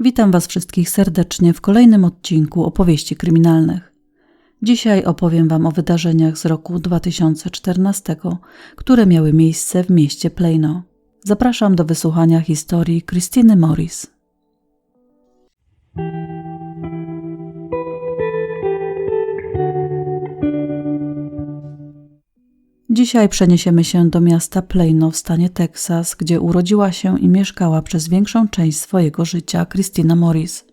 Witam Was wszystkich serdecznie w kolejnym odcinku opowieści kryminalnych. Dzisiaj opowiem Wam o wydarzeniach z roku 2014, które miały miejsce w mieście Plano. Zapraszam do wysłuchania historii Christiny Morris. Dzisiaj przeniesiemy się do miasta Plano w stanie Teksas, gdzie urodziła się i mieszkała przez większą część swojego życia Christina Morris.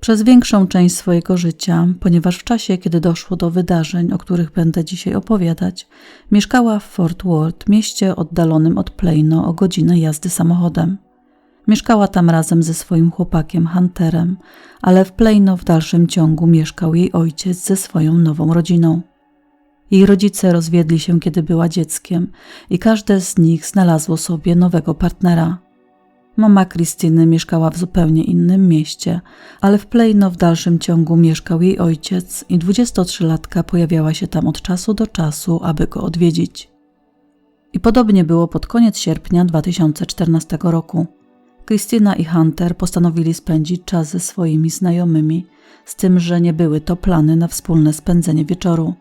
Przez większą część swojego życia, ponieważ w czasie, kiedy doszło do wydarzeń, o których będę dzisiaj opowiadać, mieszkała w Fort Worth, mieście oddalonym od Plano o godzinę jazdy samochodem. Mieszkała tam razem ze swoim chłopakiem Hunterem, ale w Plano w dalszym ciągu mieszkał jej ojciec ze swoją nową rodziną. Jej rodzice rozwiedli się, kiedy była dzieckiem i każde z nich znalazło sobie nowego partnera. Mama Krystyny mieszkała w zupełnie innym mieście, ale w Plano w dalszym ciągu mieszkał jej ojciec i 23-latka pojawiała się tam od czasu do czasu, aby go odwiedzić. I podobnie było pod koniec sierpnia 2014 roku. Krystyna i Hunter postanowili spędzić czas ze swoimi znajomymi, z tym, że nie były to plany na wspólne spędzenie wieczoru.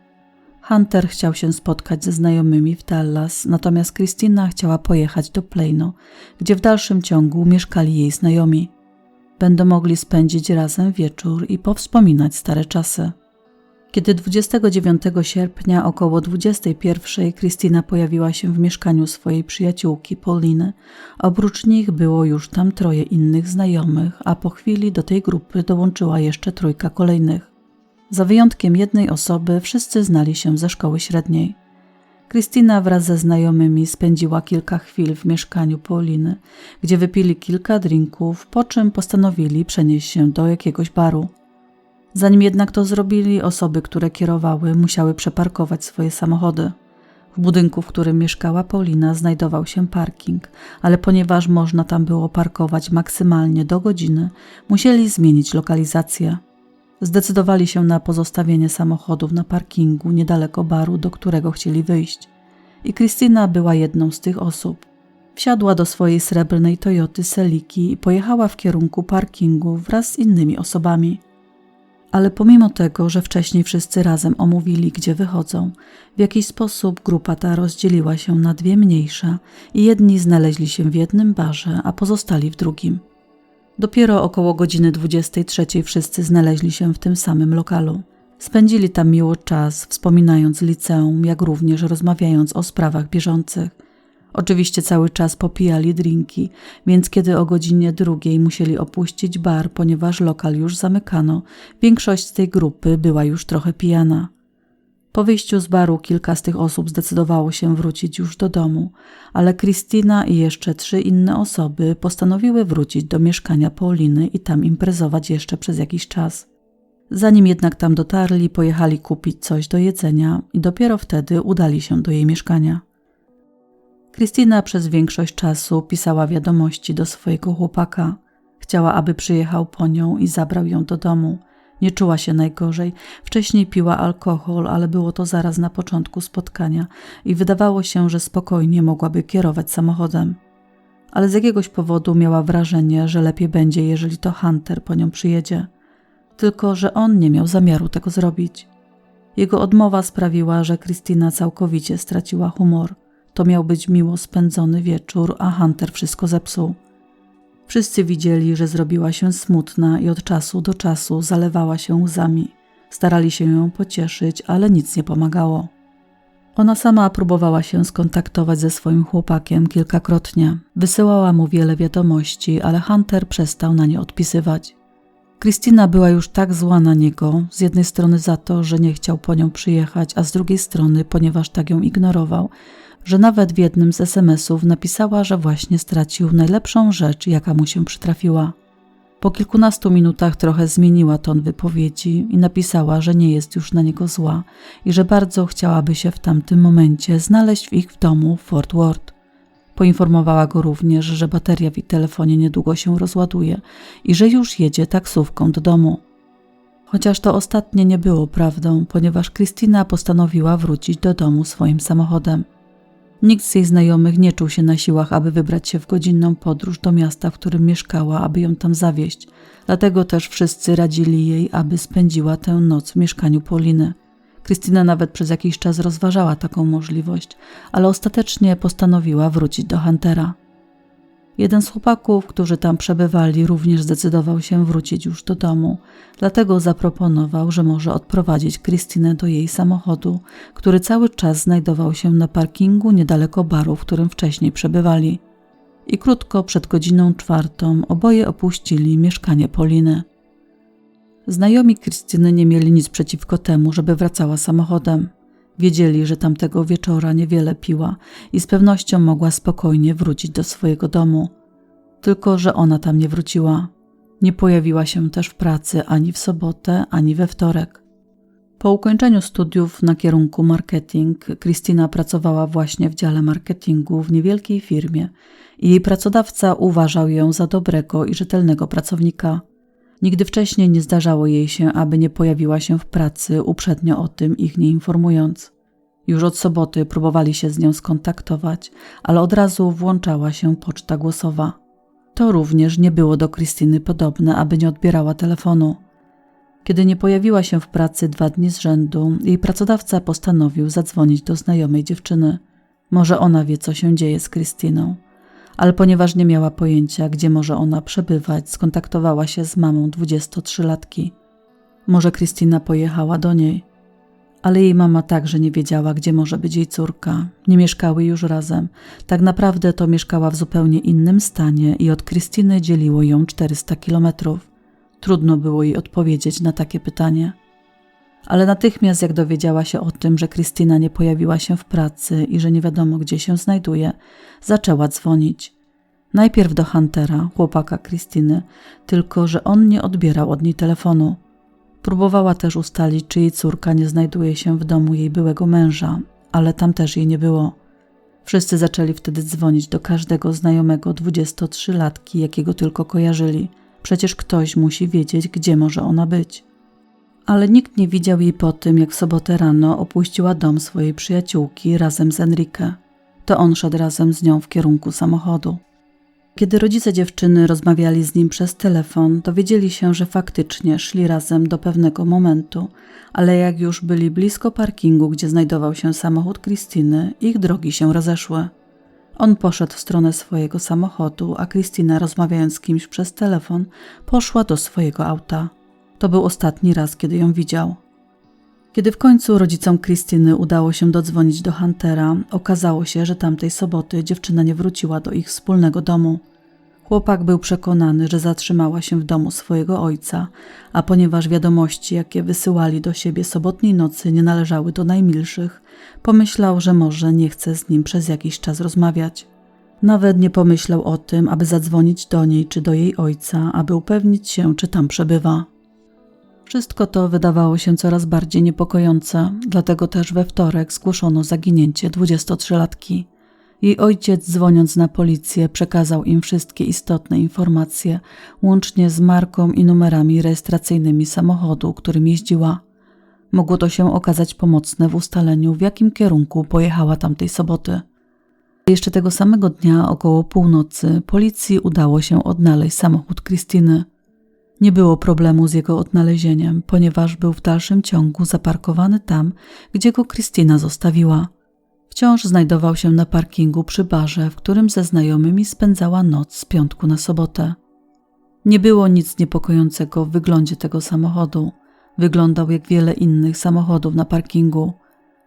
Hunter chciał się spotkać ze znajomymi w Dallas, natomiast Christina chciała pojechać do Plano, gdzie w dalszym ciągu mieszkali jej znajomi. Będą mogli spędzić razem wieczór i powspominać stare czasy. Kiedy 29 sierpnia około 21 Christina pojawiła się w mieszkaniu swojej przyjaciółki Pauliny, oprócz nich było już tam troje innych znajomych, a po chwili do tej grupy dołączyła jeszcze trójka kolejnych. Za wyjątkiem jednej osoby wszyscy znali się ze szkoły średniej. Krystyna wraz ze znajomymi spędziła kilka chwil w mieszkaniu Pauliny, gdzie wypili kilka drinków, po czym postanowili przenieść się do jakiegoś baru. Zanim jednak to zrobili, osoby, które kierowały, musiały przeparkować swoje samochody. W budynku, w którym mieszkała Paulina, znajdował się parking, ale ponieważ można tam było parkować maksymalnie do godziny, musieli zmienić lokalizację. Zdecydowali się na pozostawienie samochodów na parkingu niedaleko baru, do którego chcieli wyjść. I Krystyna była jedną z tych osób. Wsiadła do swojej srebrnej Toyoty Seliki i pojechała w kierunku parkingu wraz z innymi osobami. Ale pomimo tego, że wcześniej wszyscy razem omówili, gdzie wychodzą, w jakiś sposób grupa ta rozdzieliła się na dwie mniejsze i jedni znaleźli się w jednym barze, a pozostali w drugim. Dopiero około godziny 23 wszyscy znaleźli się w tym samym lokalu. Spędzili tam miło czas, wspominając liceum, jak również rozmawiając o sprawach bieżących. Oczywiście cały czas popijali drinki, więc kiedy o godzinie drugiej musieli opuścić bar, ponieważ lokal już zamykano, większość z tej grupy była już trochę pijana. Po wyjściu z baru kilka z tych osób zdecydowało się wrócić już do domu, ale Kristina i jeszcze trzy inne osoby postanowiły wrócić do mieszkania Pauliny i tam imprezować jeszcze przez jakiś czas. Zanim jednak tam dotarli, pojechali kupić coś do jedzenia i dopiero wtedy udali się do jej mieszkania. Kristina przez większość czasu pisała wiadomości do swojego chłopaka. Chciała, aby przyjechał po nią i zabrał ją do domu – nie czuła się najgorzej. Wcześniej piła alkohol, ale było to zaraz na początku spotkania i wydawało się, że spokojnie mogłaby kierować samochodem. Ale z jakiegoś powodu miała wrażenie, że lepiej będzie, jeżeli to Hunter po nią przyjedzie. Tylko, że on nie miał zamiaru tego zrobić. Jego odmowa sprawiła, że Krystyna całkowicie straciła humor. To miał być miło spędzony wieczór, a Hunter wszystko zepsuł. Wszyscy widzieli, że zrobiła się smutna i od czasu do czasu zalewała się łzami. Starali się ją pocieszyć, ale nic nie pomagało. Ona sama próbowała się skontaktować ze swoim chłopakiem kilkakrotnie. Wysyłała mu wiele wiadomości, ale Hunter przestał na nie odpisywać. Kristina była już tak zła na niego, z jednej strony za to, że nie chciał po nią przyjechać, a z drugiej strony, ponieważ tak ją ignorował, że nawet w jednym z SMS-ów napisała, że właśnie stracił najlepszą rzecz, jaka mu się przytrafiła. Po kilkunastu minutach trochę zmieniła ton wypowiedzi i napisała, że nie jest już na niego zła i że bardzo chciałaby się w tamtym momencie znaleźć w ich w domu w Fort Worth. Poinformowała go również, że bateria w jej telefonie niedługo się rozładuje i że już jedzie taksówką do domu. Chociaż to ostatnie nie było prawdą, ponieważ Krystyna postanowiła wrócić do domu swoim samochodem. Nikt z jej znajomych nie czuł się na siłach, aby wybrać się w godzinną podróż do miasta, w którym mieszkała, aby ją tam zawieźć. Dlatego też wszyscy radzili jej, aby spędziła tę noc w mieszkaniu Poliny. Krystyna nawet przez jakiś czas rozważała taką możliwość, ale ostatecznie postanowiła wrócić do Huntera. Jeden z chłopaków, którzy tam przebywali, również zdecydował się wrócić już do domu, dlatego zaproponował, że może odprowadzić Krystynę do jej samochodu, który cały czas znajdował się na parkingu niedaleko baru, w którym wcześniej przebywali. I krótko przed godziną czwartą oboje opuścili mieszkanie Poliny. Znajomi Krystyny nie mieli nic przeciwko temu, żeby wracała samochodem. Wiedzieli, że tamtego wieczora niewiele piła i z pewnością mogła spokojnie wrócić do swojego domu. Tylko, że ona tam nie wróciła. Nie pojawiła się też w pracy ani w sobotę, ani we wtorek. Po ukończeniu studiów na kierunku marketing, Krystyna pracowała właśnie w dziale marketingu w niewielkiej firmie i jej pracodawca uważał ją za dobrego i rzetelnego pracownika. Nigdy wcześniej nie zdarzało jej się, aby nie pojawiła się w pracy, uprzednio o tym ich nie informując. Już od soboty próbowali się z nią skontaktować, ale od razu włączała się poczta głosowa. To również nie było do Krystyny podobne, aby nie odbierała telefonu. Kiedy nie pojawiła się w pracy dwa dni z rzędu, jej pracodawca postanowił zadzwonić do znajomej dziewczyny. Może ona wie, co się dzieje z Krystyną ale ponieważ nie miała pojęcia, gdzie może ona przebywać, skontaktowała się z mamą 23-latki. Może Krystyna pojechała do niej, ale jej mama także nie wiedziała, gdzie może być jej córka. Nie mieszkały już razem. Tak naprawdę to mieszkała w zupełnie innym stanie i od Krystyny dzieliło ją 400 kilometrów. Trudno było jej odpowiedzieć na takie pytanie. Ale natychmiast, jak dowiedziała się o tym, że Krystyna nie pojawiła się w pracy i że nie wiadomo, gdzie się znajduje, zaczęła dzwonić. Najpierw do Huntera, chłopaka Krystyny, tylko że on nie odbierał od niej telefonu. Próbowała też ustalić, czy jej córka nie znajduje się w domu jej byłego męża, ale tam też jej nie było. Wszyscy zaczęli wtedy dzwonić do każdego znajomego 23-latki, jakiego tylko kojarzyli. Przecież ktoś musi wiedzieć, gdzie może ona być ale nikt nie widział jej po tym, jak w sobotę rano opuściła dom swojej przyjaciółki razem z Enrique. To on szedł razem z nią w kierunku samochodu. Kiedy rodzice dziewczyny rozmawiali z nim przez telefon, dowiedzieli się, że faktycznie szli razem do pewnego momentu, ale jak już byli blisko parkingu, gdzie znajdował się samochód Krystyny, ich drogi się rozeszły. On poszedł w stronę swojego samochodu, a Krystyna, rozmawiając z kimś przez telefon, poszła do swojego auta. To był ostatni raz, kiedy ją widział. Kiedy w końcu rodzicom Krystyny udało się dodzwonić do Huntera, okazało się, że tamtej soboty dziewczyna nie wróciła do ich wspólnego domu. Chłopak był przekonany, że zatrzymała się w domu swojego ojca, a ponieważ wiadomości, jakie wysyłali do siebie sobotniej nocy, nie należały do najmilszych, pomyślał, że może nie chce z nim przez jakiś czas rozmawiać. Nawet nie pomyślał o tym, aby zadzwonić do niej czy do jej ojca, aby upewnić się, czy tam przebywa. Wszystko to wydawało się coraz bardziej niepokojące, dlatego też we wtorek zgłoszono zaginięcie 23-latki. Jej ojciec, dzwoniąc na policję, przekazał im wszystkie istotne informacje, łącznie z marką i numerami rejestracyjnymi samochodu, którym jeździła. Mogło to się okazać pomocne w ustaleniu, w jakim kierunku pojechała tamtej soboty. Jeszcze tego samego dnia, około północy, policji udało się odnaleźć samochód Krystyny. Nie było problemu z jego odnalezieniem, ponieważ był w dalszym ciągu zaparkowany tam, gdzie go Krystyna zostawiła. Wciąż znajdował się na parkingu przy barze, w którym ze znajomymi spędzała noc z piątku na sobotę. Nie było nic niepokojącego w wyglądzie tego samochodu. Wyglądał jak wiele innych samochodów na parkingu.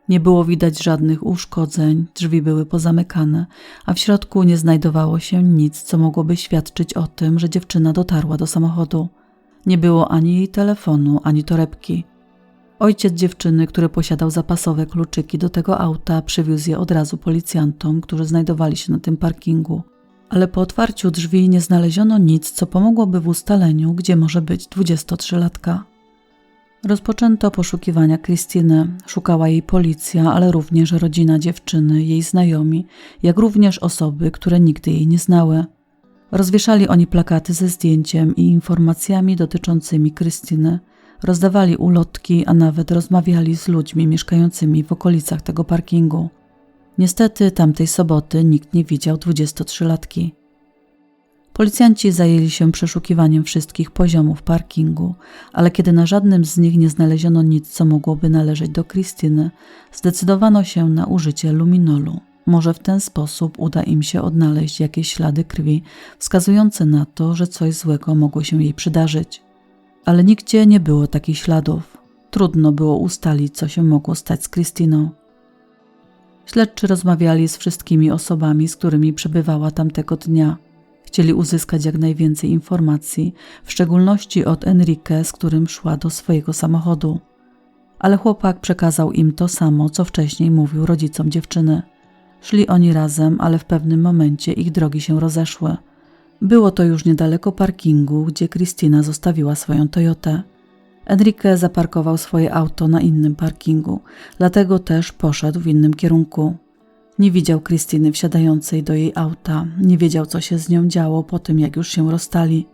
Nie było widać żadnych uszkodzeń, drzwi były pozamykane, a w środku nie znajdowało się nic, co mogłoby świadczyć o tym, że dziewczyna dotarła do samochodu. Nie było ani telefonu, ani torebki. Ojciec dziewczyny, który posiadał zapasowe kluczyki do tego auta, przywiózł je od razu policjantom, którzy znajdowali się na tym parkingu. Ale po otwarciu drzwi nie znaleziono nic, co pomogłoby w ustaleniu, gdzie może być 23-latka. Rozpoczęto poszukiwania Krystyny. Szukała jej policja, ale również rodzina dziewczyny, jej znajomi, jak również osoby, które nigdy jej nie znały. Rozwieszali oni plakaty ze zdjęciem i informacjami dotyczącymi Krystyny, rozdawali ulotki, a nawet rozmawiali z ludźmi mieszkającymi w okolicach tego parkingu. Niestety tamtej soboty nikt nie widział 23-latki. Policjanci zajęli się przeszukiwaniem wszystkich poziomów parkingu, ale kiedy na żadnym z nich nie znaleziono nic, co mogłoby należeć do Krystyny, zdecydowano się na użycie luminolu. Może w ten sposób uda im się odnaleźć jakieś ślady krwi wskazujące na to, że coś złego mogło się jej przydarzyć. Ale nigdzie nie było takich śladów. Trudno było ustalić, co się mogło stać z Krystyną. Śledczy rozmawiali z wszystkimi osobami, z którymi przebywała tamtego dnia. Chcieli uzyskać jak najwięcej informacji, w szczególności od Enrique, z którym szła do swojego samochodu. Ale chłopak przekazał im to samo, co wcześniej mówił rodzicom dziewczyny. Szli oni razem, ale w pewnym momencie ich drogi się rozeszły. Było to już niedaleko parkingu, gdzie Christina zostawiła swoją Toyotę. Enrique zaparkował swoje auto na innym parkingu, dlatego też poszedł w innym kierunku. Nie widział Krystyny wsiadającej do jej auta, nie wiedział, co się z nią działo po tym, jak już się rozstali.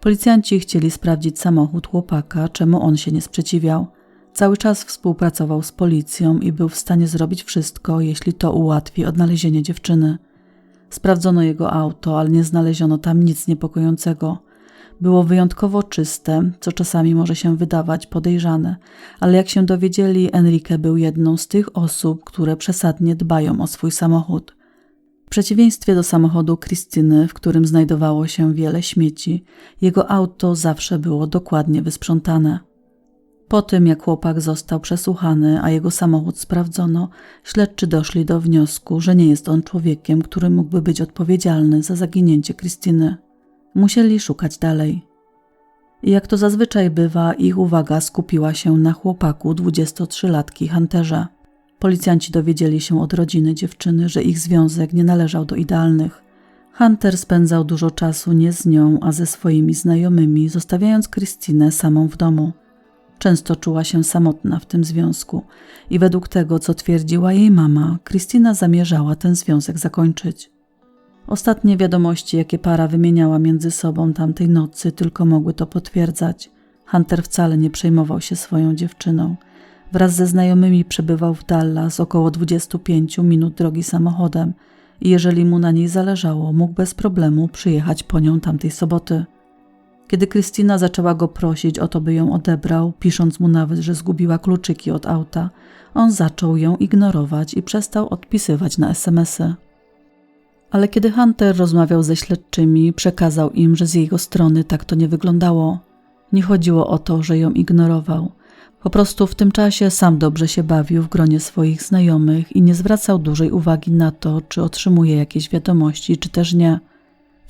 Policjanci chcieli sprawdzić samochód chłopaka, czemu on się nie sprzeciwiał. Cały czas współpracował z policją i był w stanie zrobić wszystko, jeśli to ułatwi odnalezienie dziewczyny. Sprawdzono jego auto, ale nie znaleziono tam nic niepokojącego. Było wyjątkowo czyste, co czasami może się wydawać podejrzane, ale jak się dowiedzieli, Enrique był jedną z tych osób, które przesadnie dbają o swój samochód. W przeciwieństwie do samochodu Krystyny, w którym znajdowało się wiele śmieci, jego auto zawsze było dokładnie wysprzątane. Po tym, jak chłopak został przesłuchany, a jego samochód sprawdzono, śledczy doszli do wniosku, że nie jest on człowiekiem, który mógłby być odpowiedzialny za zaginięcie Krystyny. Musieli szukać dalej. Jak to zazwyczaj bywa, ich uwaga skupiła się na chłopaku 23-latki Hunterze. Policjanci dowiedzieli się od rodziny dziewczyny, że ich związek nie należał do idealnych. Hunter spędzał dużo czasu nie z nią, a ze swoimi znajomymi, zostawiając Krystynę samą w domu. Często czuła się samotna w tym związku i według tego, co twierdziła jej mama, Krystyna zamierzała ten związek zakończyć. Ostatnie wiadomości, jakie para wymieniała między sobą tamtej nocy, tylko mogły to potwierdzać. Hunter wcale nie przejmował się swoją dziewczyną. Wraz ze znajomymi przebywał w Dallas około 25 minut drogi samochodem i jeżeli mu na niej zależało, mógł bez problemu przyjechać po nią tamtej soboty. Kiedy Krystyna zaczęła go prosić o to, by ją odebrał, pisząc mu nawet, że zgubiła kluczyki od auta, on zaczął ją ignorować i przestał odpisywać na SMSy. Ale kiedy Hunter rozmawiał ze śledczymi, przekazał im, że z jego strony tak to nie wyglądało. Nie chodziło o to, że ją ignorował. Po prostu w tym czasie sam dobrze się bawił w gronie swoich znajomych i nie zwracał dużej uwagi na to, czy otrzymuje jakieś wiadomości, czy też nie.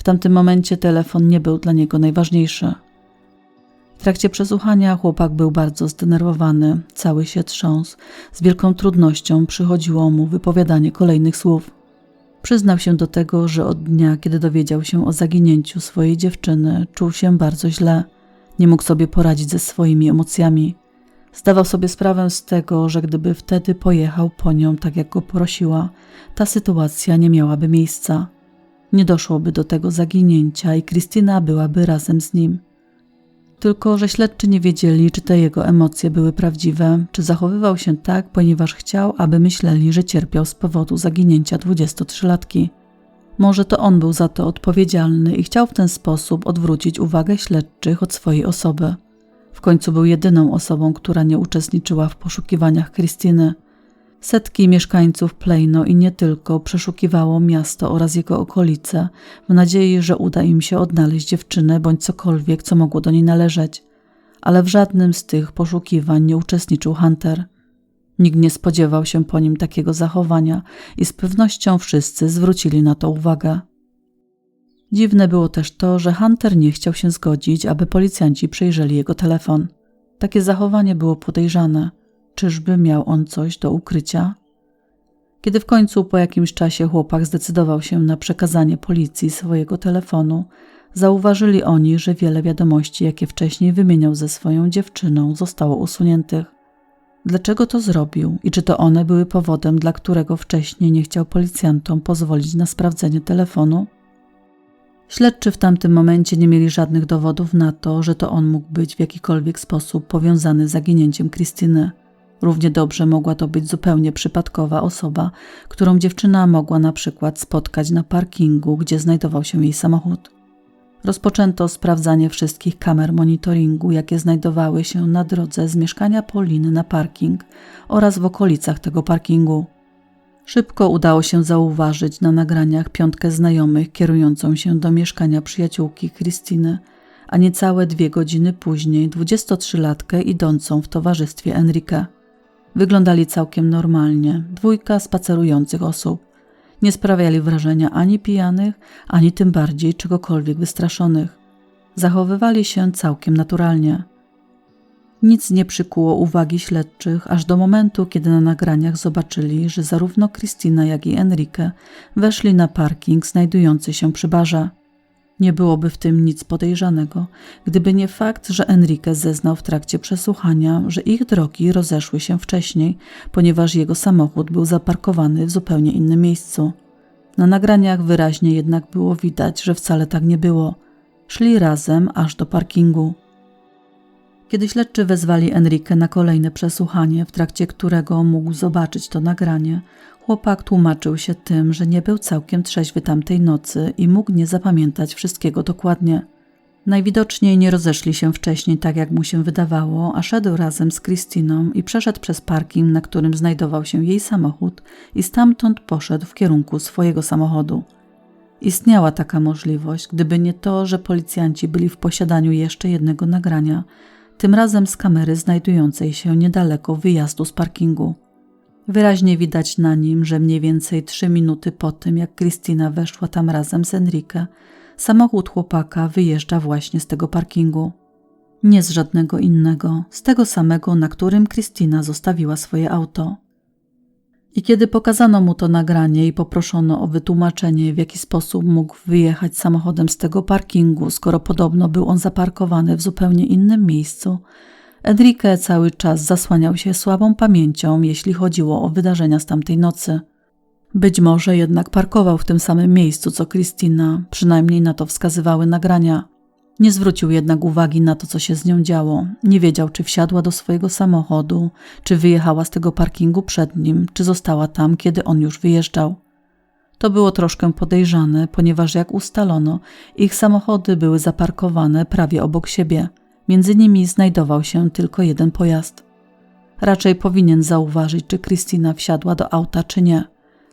W tamtym momencie telefon nie był dla niego najważniejszy. W trakcie przesłuchania chłopak był bardzo zdenerwowany, cały się trząsł. Z wielką trudnością przychodziło mu wypowiadanie kolejnych słów. Przyznał się do tego, że od dnia, kiedy dowiedział się o zaginięciu swojej dziewczyny, czuł się bardzo źle. Nie mógł sobie poradzić ze swoimi emocjami. Zdawał sobie sprawę z tego, że gdyby wtedy pojechał po nią tak, jak go prosiła, ta sytuacja nie miałaby miejsca. Nie doszłoby do tego zaginięcia i Krystyna byłaby razem z nim. Tylko, że śledczy nie wiedzieli, czy te jego emocje były prawdziwe, czy zachowywał się tak, ponieważ chciał, aby myśleli, że cierpiał z powodu zaginięcia 23-latki. Może to on był za to odpowiedzialny i chciał w ten sposób odwrócić uwagę śledczych od swojej osoby. W końcu był jedyną osobą, która nie uczestniczyła w poszukiwaniach Krystyny. Setki mieszkańców Plejno i nie tylko przeszukiwało miasto oraz jego okolice w nadziei, że uda im się odnaleźć dziewczynę bądź cokolwiek, co mogło do niej należeć. Ale w żadnym z tych poszukiwań nie uczestniczył Hunter. Nikt nie spodziewał się po nim takiego zachowania i z pewnością wszyscy zwrócili na to uwagę. Dziwne było też to, że Hunter nie chciał się zgodzić, aby policjanci przejrzeli jego telefon. Takie zachowanie było podejrzane – Czyżby miał on coś do ukrycia? Kiedy w końcu po jakimś czasie chłopak zdecydował się na przekazanie policji swojego telefonu, zauważyli oni, że wiele wiadomości, jakie wcześniej wymieniał ze swoją dziewczyną, zostało usuniętych. Dlaczego to zrobił i czy to one były powodem, dla którego wcześniej nie chciał policjantom pozwolić na sprawdzenie telefonu? Śledczy w tamtym momencie nie mieli żadnych dowodów na to, że to on mógł być w jakikolwiek sposób powiązany z zaginięciem Krystyny. Równie dobrze mogła to być zupełnie przypadkowa osoba, którą dziewczyna mogła na przykład spotkać na parkingu, gdzie znajdował się jej samochód. Rozpoczęto sprawdzanie wszystkich kamer monitoringu, jakie znajdowały się na drodze z mieszkania Poliny na parking oraz w okolicach tego parkingu. Szybko udało się zauważyć na nagraniach piątkę znajomych kierującą się do mieszkania przyjaciółki Krystyny, a niecałe dwie godziny później 23-latkę idącą w towarzystwie Enrique. Wyglądali całkiem normalnie, dwójka spacerujących osób. Nie sprawiali wrażenia ani pijanych, ani tym bardziej czegokolwiek wystraszonych. Zachowywali się całkiem naturalnie. Nic nie przykuło uwagi śledczych, aż do momentu, kiedy na nagraniach zobaczyli, że zarówno Christina, jak i Enrique weszli na parking znajdujący się przy barze. Nie byłoby w tym nic podejrzanego, gdyby nie fakt, że Enrique zeznał w trakcie przesłuchania, że ich drogi rozeszły się wcześniej, ponieważ jego samochód był zaparkowany w zupełnie innym miejscu. Na nagraniach wyraźnie jednak było widać, że wcale tak nie było. Szli razem aż do parkingu. Kiedy śledczy wezwali Enrique na kolejne przesłuchanie, w trakcie którego mógł zobaczyć to nagranie, chłopak tłumaczył się tym, że nie był całkiem trzeźwy tamtej nocy i mógł nie zapamiętać wszystkiego dokładnie. Najwidoczniej nie rozeszli się wcześniej tak, jak mu się wydawało, a szedł razem z Christiną i przeszedł przez parking, na którym znajdował się jej samochód i stamtąd poszedł w kierunku swojego samochodu. Istniała taka możliwość, gdyby nie to, że policjanci byli w posiadaniu jeszcze jednego nagrania, tym razem z kamery znajdującej się niedaleko wyjazdu z parkingu. Wyraźnie widać na nim, że mniej więcej trzy minuty po tym, jak Kristina weszła tam razem z Enrique, samochód chłopaka wyjeżdża właśnie z tego parkingu. Nie z żadnego innego, z tego samego, na którym Kristina zostawiła swoje auto. I kiedy pokazano mu to nagranie i poproszono o wytłumaczenie, w jaki sposób mógł wyjechać samochodem z tego parkingu, skoro podobno był on zaparkowany w zupełnie innym miejscu, Enrique cały czas zasłaniał się słabą pamięcią, jeśli chodziło o wydarzenia z tamtej nocy. Być może jednak parkował w tym samym miejscu co Christina, przynajmniej na to wskazywały nagrania. Nie zwrócił jednak uwagi na to, co się z nią działo. Nie wiedział, czy wsiadła do swojego samochodu, czy wyjechała z tego parkingu przed nim, czy została tam, kiedy on już wyjeżdżał. To było troszkę podejrzane, ponieważ jak ustalono, ich samochody były zaparkowane prawie obok siebie. Między nimi znajdował się tylko jeden pojazd. Raczej powinien zauważyć, czy Kristina wsiadła do auta, czy nie.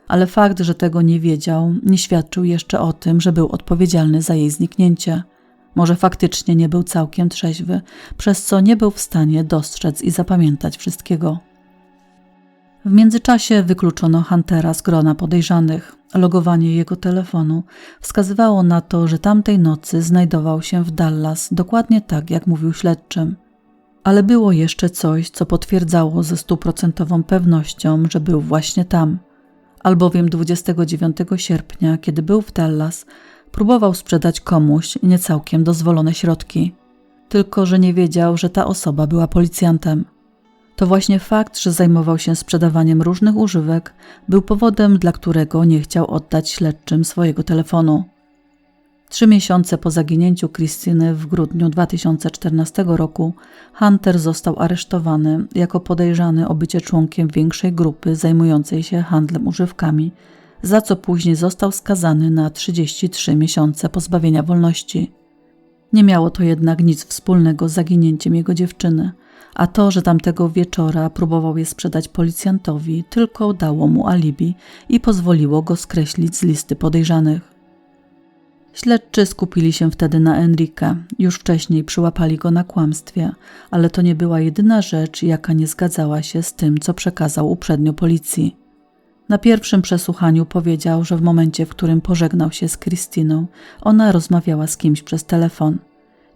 Ale fakt, że tego nie wiedział, nie świadczył jeszcze o tym, że był odpowiedzialny za jej zniknięcie. Może faktycznie nie był całkiem trzeźwy, przez co nie był w stanie dostrzec i zapamiętać wszystkiego. W międzyczasie wykluczono Huntera z grona podejrzanych. Logowanie jego telefonu wskazywało na to, że tamtej nocy znajdował się w Dallas dokładnie tak, jak mówił śledczym. Ale było jeszcze coś, co potwierdzało ze stuprocentową pewnością, że był właśnie tam. Albowiem 29 sierpnia, kiedy był w Dallas, Próbował sprzedać komuś niecałkiem dozwolone środki, tylko że nie wiedział, że ta osoba była policjantem. To właśnie fakt, że zajmował się sprzedawaniem różnych używek, był powodem, dla którego nie chciał oddać śledczym swojego telefonu. Trzy miesiące po zaginięciu Krystyny w grudniu 2014 roku Hunter został aresztowany jako podejrzany o bycie członkiem większej grupy zajmującej się handlem używkami za co później został skazany na 33 miesiące pozbawienia wolności. Nie miało to jednak nic wspólnego z zaginięciem jego dziewczyny, a to, że tamtego wieczora próbował je sprzedać policjantowi, tylko dało mu alibi i pozwoliło go skreślić z listy podejrzanych. Śledczy skupili się wtedy na Enrique. Już wcześniej przyłapali go na kłamstwie, ale to nie była jedyna rzecz, jaka nie zgadzała się z tym, co przekazał uprzednio policji. Na pierwszym przesłuchaniu powiedział, że w momencie, w którym pożegnał się z Krystyną, ona rozmawiała z kimś przez telefon.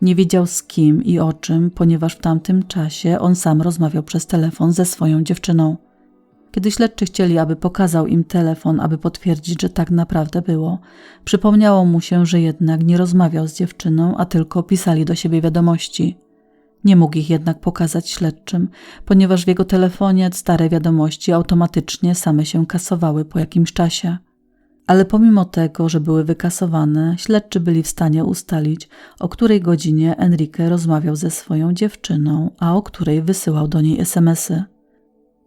Nie wiedział z kim i o czym, ponieważ w tamtym czasie on sam rozmawiał przez telefon ze swoją dziewczyną. Kiedy śledczy chcieli, aby pokazał im telefon, aby potwierdzić, że tak naprawdę było, przypomniało mu się, że jednak nie rozmawiał z dziewczyną, a tylko pisali do siebie wiadomości. Nie mógł ich jednak pokazać śledczym, ponieważ w jego telefonie stare wiadomości automatycznie same się kasowały po jakimś czasie. Ale pomimo tego, że były wykasowane, śledczy byli w stanie ustalić, o której godzinie Enrique rozmawiał ze swoją dziewczyną, a o której wysyłał do niej SMSy.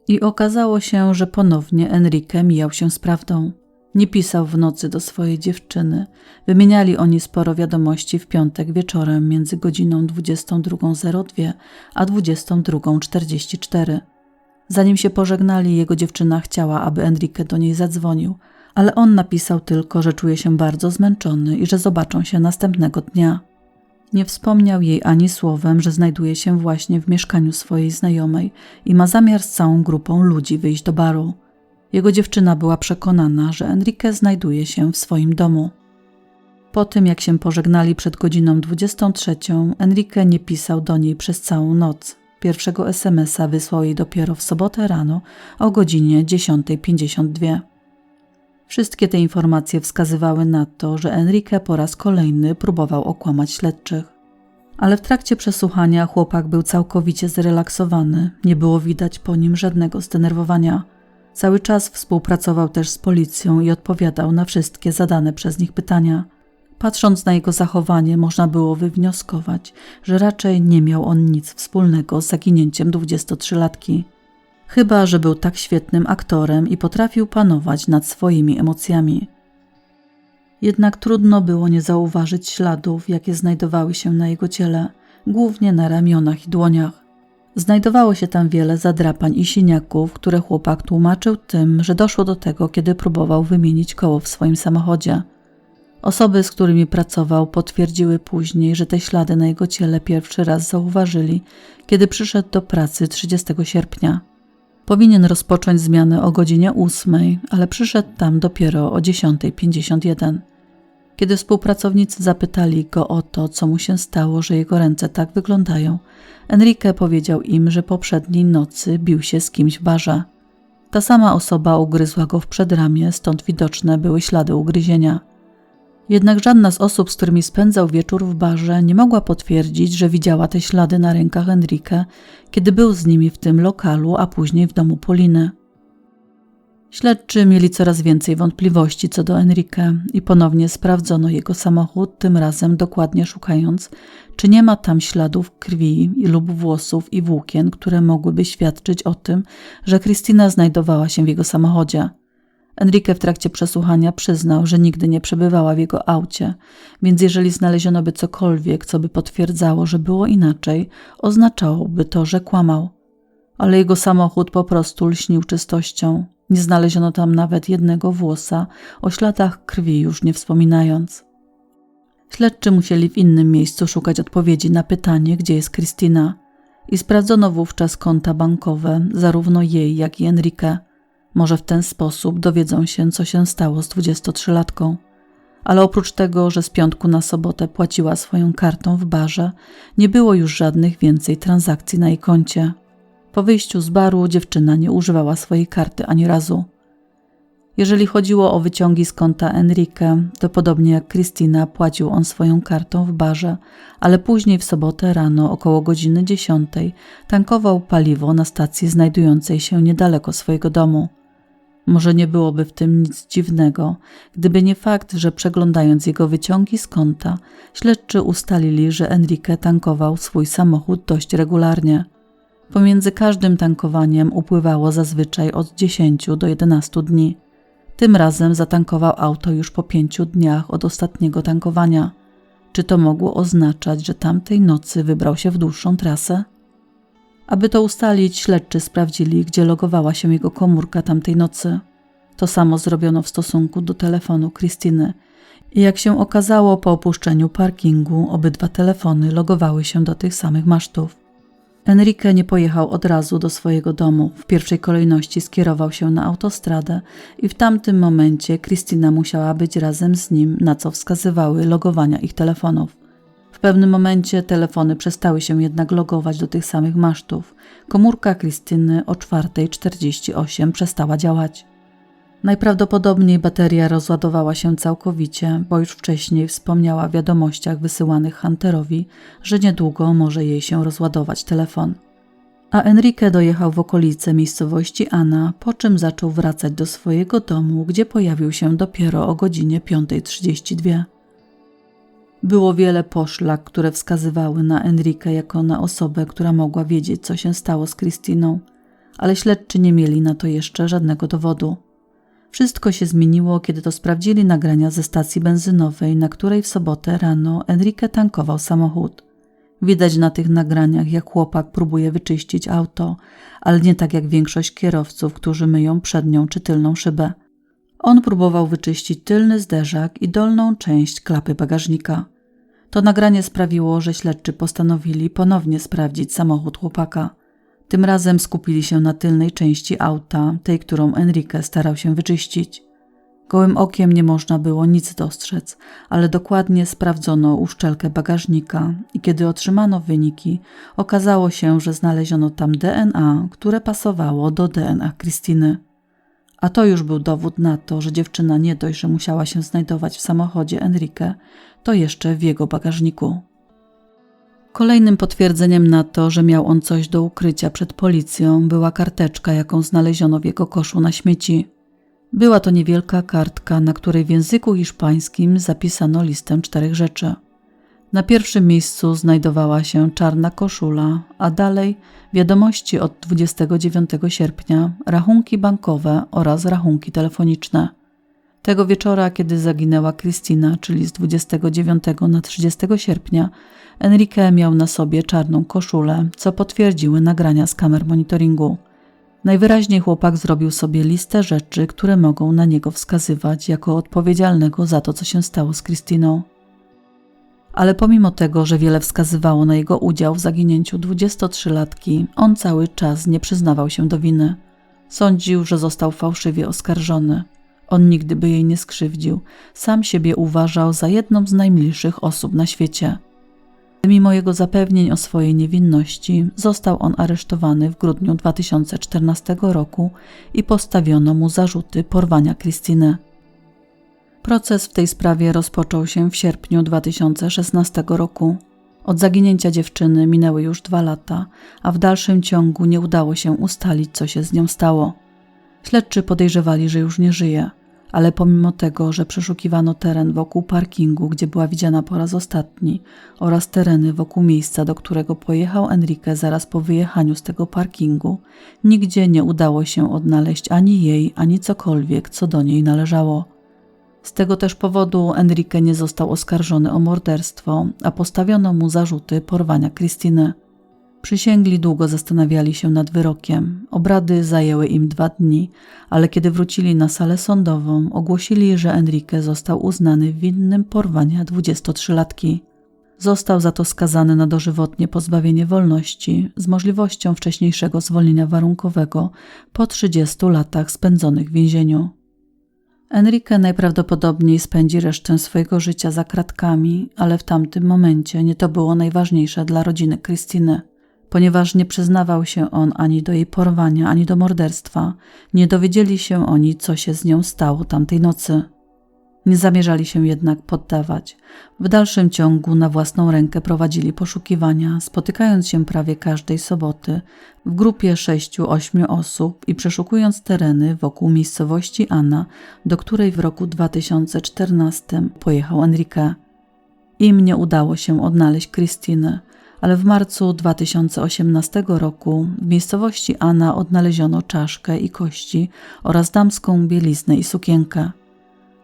I okazało się, że ponownie Enrique mijał się z prawdą. Nie pisał w nocy do swojej dziewczyny. Wymieniali oni sporo wiadomości w piątek wieczorem między godziną 22.02 a 22.44. Zanim się pożegnali, jego dziewczyna chciała, aby Enrique do niej zadzwonił, ale on napisał tylko, że czuje się bardzo zmęczony i że zobaczą się następnego dnia. Nie wspomniał jej ani słowem, że znajduje się właśnie w mieszkaniu swojej znajomej i ma zamiar z całą grupą ludzi wyjść do baru. Jego dziewczyna była przekonana, że Enrique znajduje się w swoim domu. Po tym, jak się pożegnali przed godziną 23, Enrique nie pisał do niej przez całą noc. Pierwszego SMS-a wysłał jej dopiero w sobotę rano o godzinie 10.52. Wszystkie te informacje wskazywały na to, że Enrique po raz kolejny próbował okłamać śledczych. Ale w trakcie przesłuchania chłopak był całkowicie zrelaksowany, nie było widać po nim żadnego zdenerwowania. Cały czas współpracował też z policją i odpowiadał na wszystkie zadane przez nich pytania. Patrząc na jego zachowanie, można było wywnioskować, że raczej nie miał on nic wspólnego z zaginięciem 23-latki. Chyba, że był tak świetnym aktorem i potrafił panować nad swoimi emocjami. Jednak trudno było nie zauważyć śladów, jakie znajdowały się na jego ciele, głównie na ramionach i dłoniach. Znajdowało się tam wiele zadrapań i siniaków, które chłopak tłumaczył tym, że doszło do tego, kiedy próbował wymienić koło w swoim samochodzie. Osoby, z którymi pracował, potwierdziły później, że te ślady na jego ciele pierwszy raz zauważyli, kiedy przyszedł do pracy 30 sierpnia. Powinien rozpocząć zmianę o godzinie 8, ale przyszedł tam dopiero o 10.51. Kiedy współpracownicy zapytali go o to, co mu się stało, że jego ręce tak wyglądają, Enrique powiedział im, że poprzedniej nocy bił się z kimś w barze. Ta sama osoba ugryzła go w przedramię, stąd widoczne były ślady ugryzienia. Jednak żadna z osób, z którymi spędzał wieczór w barze, nie mogła potwierdzić, że widziała te ślady na rękach Enrique, kiedy był z nimi w tym lokalu, a później w domu Poliny. Śledczy mieli coraz więcej wątpliwości co do Enrique i ponownie sprawdzono jego samochód, tym razem dokładnie szukając, czy nie ma tam śladów krwi lub włosów i włókien, które mogłyby świadczyć o tym, że Christina znajdowała się w jego samochodzie. Enrique w trakcie przesłuchania przyznał, że nigdy nie przebywała w jego aucie, więc jeżeli znaleziono by cokolwiek, co by potwierdzało, że było inaczej, oznaczałoby to, że kłamał. Ale jego samochód po prostu lśnił czystością. Nie znaleziono tam nawet jednego włosa, o śladach krwi już nie wspominając. Śledczy musieli w innym miejscu szukać odpowiedzi na pytanie, gdzie jest Krystyna. I sprawdzono wówczas konta bankowe, zarówno jej, jak i Enrique. Może w ten sposób dowiedzą się, co się stało z 23-latką. Ale oprócz tego, że z piątku na sobotę płaciła swoją kartą w barze, nie było już żadnych więcej transakcji na jej koncie. Po wyjściu z baru dziewczyna nie używała swojej karty ani razu. Jeżeli chodziło o wyciągi z konta Enrique, to podobnie jak Christina płacił on swoją kartą w barze, ale później w sobotę rano około godziny 10 tankował paliwo na stacji znajdującej się niedaleko swojego domu. Może nie byłoby w tym nic dziwnego, gdyby nie fakt, że przeglądając jego wyciągi z konta, śledczy ustalili, że Enrique tankował swój samochód dość regularnie. Pomiędzy każdym tankowaniem upływało zazwyczaj od 10 do 11 dni. Tym razem zatankował auto już po pięciu dniach od ostatniego tankowania. Czy to mogło oznaczać, że tamtej nocy wybrał się w dłuższą trasę? Aby to ustalić, śledczy sprawdzili, gdzie logowała się jego komórka tamtej nocy. To samo zrobiono w stosunku do telefonu Krystyny. I jak się okazało po opuszczeniu parkingu, obydwa telefony logowały się do tych samych masztów. Enrique nie pojechał od razu do swojego domu. W pierwszej kolejności skierował się na autostradę i w tamtym momencie Krystyna musiała być razem z nim, na co wskazywały logowania ich telefonów. W pewnym momencie telefony przestały się jednak logować do tych samych masztów. Komórka Krystyny o 4.48 przestała działać. Najprawdopodobniej bateria rozładowała się całkowicie, bo już wcześniej wspomniała w wiadomościach wysyłanych Hunterowi, że niedługo może jej się rozładować telefon. A Enrique dojechał w okolice miejscowości Ana, po czym zaczął wracać do swojego domu, gdzie pojawił się dopiero o godzinie 5.32. Było wiele poszlak, które wskazywały na Enrique jako na osobę, która mogła wiedzieć, co się stało z Krystyną – ale śledczy nie mieli na to jeszcze żadnego dowodu. Wszystko się zmieniło, kiedy to sprawdzili nagrania ze stacji benzynowej, na której w sobotę rano Enrique tankował samochód. Widać na tych nagraniach, jak chłopak próbuje wyczyścić auto, ale nie tak jak większość kierowców, którzy myją przednią czy tylną szybę. On próbował wyczyścić tylny zderzak i dolną część klapy bagażnika. To nagranie sprawiło, że śledczy postanowili ponownie sprawdzić samochód chłopaka. Tym razem skupili się na tylnej części auta, tej, którą Enrique starał się wyczyścić. Gołym okiem nie można było nic dostrzec, ale dokładnie sprawdzono uszczelkę bagażnika i kiedy otrzymano wyniki, okazało się, że znaleziono tam DNA, które pasowało do DNA Krystyny. A to już był dowód na to, że dziewczyna nie dość, że musiała się znajdować w samochodzie Enrique, to jeszcze w jego bagażniku. Kolejnym potwierdzeniem na to, że miał on coś do ukrycia przed policją, była karteczka, jaką znaleziono w jego koszu na śmieci. Była to niewielka kartka, na której w języku hiszpańskim zapisano listę czterech rzeczy. Na pierwszym miejscu znajdowała się czarna koszula, a dalej wiadomości od 29 sierpnia, rachunki bankowe oraz rachunki telefoniczne. Tego wieczora, kiedy zaginęła Kristina, czyli z 29 na 30 sierpnia, Enrique miał na sobie czarną koszulę, co potwierdziły nagrania z kamer monitoringu. Najwyraźniej chłopak zrobił sobie listę rzeczy, które mogą na niego wskazywać jako odpowiedzialnego za to, co się stało z Kristyną. Ale pomimo tego, że wiele wskazywało na jego udział w zaginięciu 23-latki, on cały czas nie przyznawał się do winy. Sądził, że został fałszywie oskarżony. On nigdy by jej nie skrzywdził. Sam siebie uważał za jedną z najmilszych osób na świecie. Mimo jego zapewnień o swojej niewinności, został on aresztowany w grudniu 2014 roku i postawiono mu zarzuty porwania Krystyny. Proces w tej sprawie rozpoczął się w sierpniu 2016 roku. Od zaginięcia dziewczyny minęły już dwa lata, a w dalszym ciągu nie udało się ustalić, co się z nią stało. Śledczy podejrzewali, że już nie żyje ale pomimo tego, że przeszukiwano teren wokół parkingu, gdzie była widziana po raz ostatni, oraz tereny wokół miejsca, do którego pojechał Enrique zaraz po wyjechaniu z tego parkingu, nigdzie nie udało się odnaleźć ani jej, ani cokolwiek, co do niej należało. Z tego też powodu Enrique nie został oskarżony o morderstwo, a postawiono mu zarzuty porwania Krystyny. Przysięgli długo zastanawiali się nad wyrokiem. Obrady zajęły im dwa dni, ale kiedy wrócili na salę sądową, ogłosili, że Enrique został uznany winnym porwania 23-latki. Został za to skazany na dożywotnie pozbawienie wolności z możliwością wcześniejszego zwolnienia warunkowego po 30 latach spędzonych w więzieniu. Enrique najprawdopodobniej spędzi resztę swojego życia za kratkami, ale w tamtym momencie nie to było najważniejsze dla rodziny Krystyny. Ponieważ nie przyznawał się on ani do jej porwania, ani do morderstwa, nie dowiedzieli się oni, co się z nią stało tamtej nocy. Nie zamierzali się jednak poddawać. W dalszym ciągu na własną rękę prowadzili poszukiwania, spotykając się prawie każdej soboty w grupie sześciu, ośmiu osób i przeszukując tereny wokół miejscowości Anna, do której w roku 2014 pojechał Enrique. Im nie udało się odnaleźć Krystyny ale w marcu 2018 roku w miejscowości Ana odnaleziono czaszkę i kości oraz damską bieliznę i sukienkę.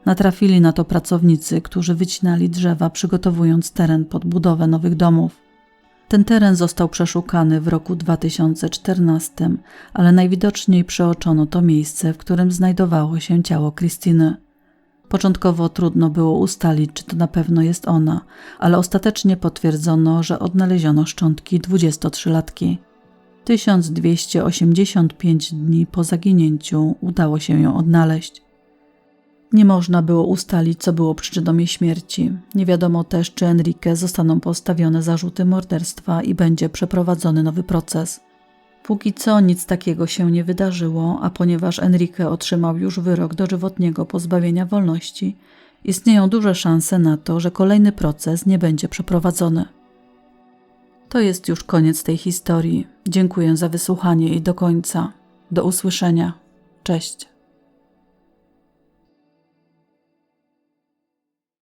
Natrafili na to pracownicy, którzy wycinali drzewa, przygotowując teren pod budowę nowych domów. Ten teren został przeszukany w roku 2014, ale najwidoczniej przeoczono to miejsce, w którym znajdowało się ciało Krystyny. Początkowo trudno było ustalić, czy to na pewno jest ona, ale ostatecznie potwierdzono, że odnaleziono szczątki 23-latki. 1285 dni po zaginięciu udało się ją odnaleźć. Nie można było ustalić, co było przyczyną jej śmierci. Nie wiadomo też, czy Enrique zostaną postawione zarzuty morderstwa i będzie przeprowadzony nowy proces. Póki co nic takiego się nie wydarzyło, a ponieważ Enrique otrzymał już wyrok dożywotniego pozbawienia wolności, istnieją duże szanse na to, że kolejny proces nie będzie przeprowadzony. To jest już koniec tej historii. Dziękuję za wysłuchanie i do końca. Do usłyszenia. Cześć.